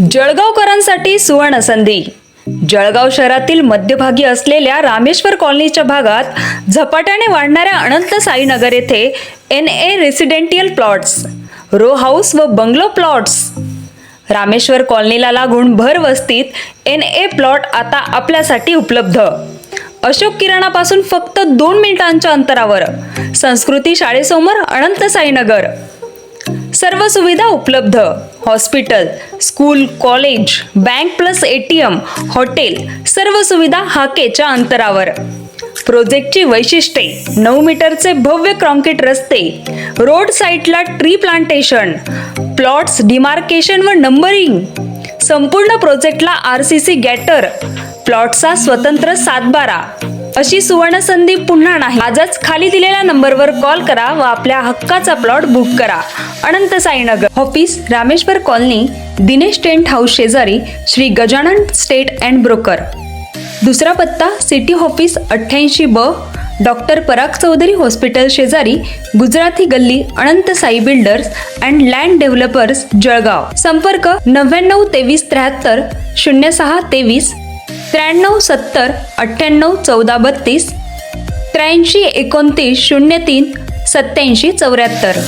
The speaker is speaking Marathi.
जळगावकरांसाठी सुवर्ण संधी. जळगाव शहरातील मध्यभागी असलेल्या रामेश्वर कॉलनीच्या भागात झपाट्याने वाढणाऱ्या अनंत साईनगर येथे N A residential plots row house व बंगलो प्लॉट्स रामेश्वर कॉलनीला लागून भर वस्तीत एन ए प्लॉट आता आपल्यासाठी उपलब्ध. अशोक किराणापासून फक्त दोन मिनिटांच्या अंतरावर. संस्कृती शाळेसमोर अनंत साईनगर. सर्व सुविधा उपलब्ध. Hospital school college bank plus A T M hotel सर्व सुविधा हाकेच्या अंतरावर. प्रोजेक्टची वैशिष्ट्ये नऊ मीटरचे भव्य कॉन्क्रीट रस्ते रोड साईटला ट्री प्लांटेशन प्लॉट्स डिमार्केशन व नंबरिंग संपूर्ण प्रोजेक्टला आर सी सी गॅटर प्लॉटचा स्वतंत्र सातबारा. अशी सुवर्ण संधी पुन्हा नाही. आजच खाली दिलेल्या नंबरवर कॉल करा व आपल्या हक्काचा प्लॉट बुक करा. Anant Sainagar. Office Rameshwar colony Dinesh tent house शेजारी Shri Gajanan estate and broker. दुसरा पत्ता सिटी ऑफिस अठ्ठ्याऐंशी ब डॉक्टर पराग चौधरी हॉस्पिटल शेजारी गुजराती गल्ली Anant Sai builders and land developers Jalgaon. संपर्क नव्याण्णव तेवीस त्र्याहत्तर शून्य सहा तेवीस त्र्याण्णव सत्तर अठ्ठ्याण्णव चौदा बत्तीस त्र्याऐंशी एकोणतीस शून्य तीन सत्याऐंशी चौऱ्याहत्तर.